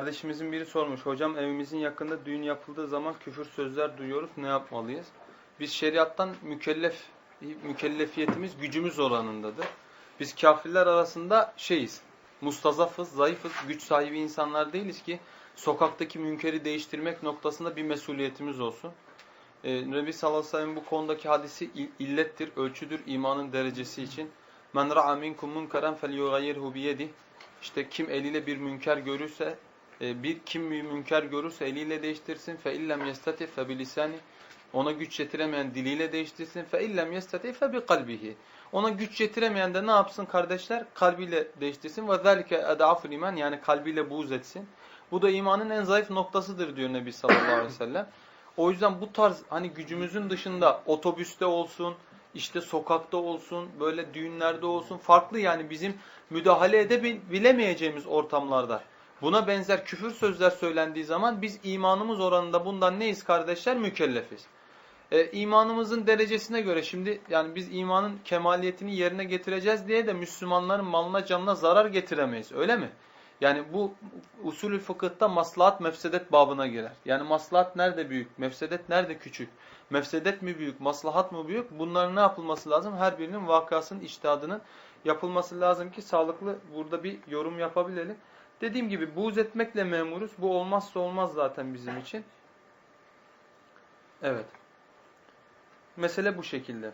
Kardeşimizin biri sormuş. Hocam evimizin yakında düğün yapıldığı zaman küfür sözler duyuyoruz. Ne yapmalıyız? Biz şeriattan mükellef, mükellefiyetimiz gücümüz oranındadır. Biz kafirler arasında şeyiz. Mustazafız, zayıfız, güç sahibi insanlar değiliz ki sokaktaki münkeri değiştirmek noktasında bir mesuliyetimiz olsun. Ee, Nebi sallallahu aleyhi ve sellem bu konudaki hadisi il- illettir, ölçüdür imanın derecesi için. Men ra'a minkum munkaran felyughayyirhu biyedih. İşte kim eliyle bir münker görürse, bir kim münker görürse eliyle değiştirsin. Fe illem yestati fe bilisani. Ona güç yetiremeyen diliyle değiştirsin. Fe illem yestati fe bi kalbihi. Ona güç yetiremeyen de ne yapsın kardeşler? Kalbiyle değiştirsin. Ve zelike edaful iman yani kalbiyle buğz etsin. Bu da imanın en zayıf noktasıdır diyor Nebi sallallahu aleyhi ve sellem. O yüzden bu tarz hani gücümüzün dışında otobüste olsun, işte sokakta olsun, böyle düğünlerde olsun farklı yani bizim müdahale edebilemeyeceğimiz ortamlarda buna benzer küfür sözler söylendiği zaman biz imanımız oranında bundan neyiz kardeşler? Mükellefiz. Ee, imanımızın derecesine göre şimdi yani biz imanın kemaliyetini yerine getireceğiz diye de Müslümanların malına canına zarar getiremeyiz öyle mi? Yani bu usulü fıkıhta maslahat mefsedet babına girer. Yani maslahat nerede büyük, mefsedet nerede küçük? Mefsedet mi büyük, maslahat mı büyük? Bunların ne yapılması lazım? Her birinin vakasının, içtihadının yapılması lazım ki sağlıklı burada bir yorum yapabilelim. Dediğim gibi buğz etmekle memuruz. Bu olmazsa olmaz zaten bizim için. Evet. Mesele bu şekilde.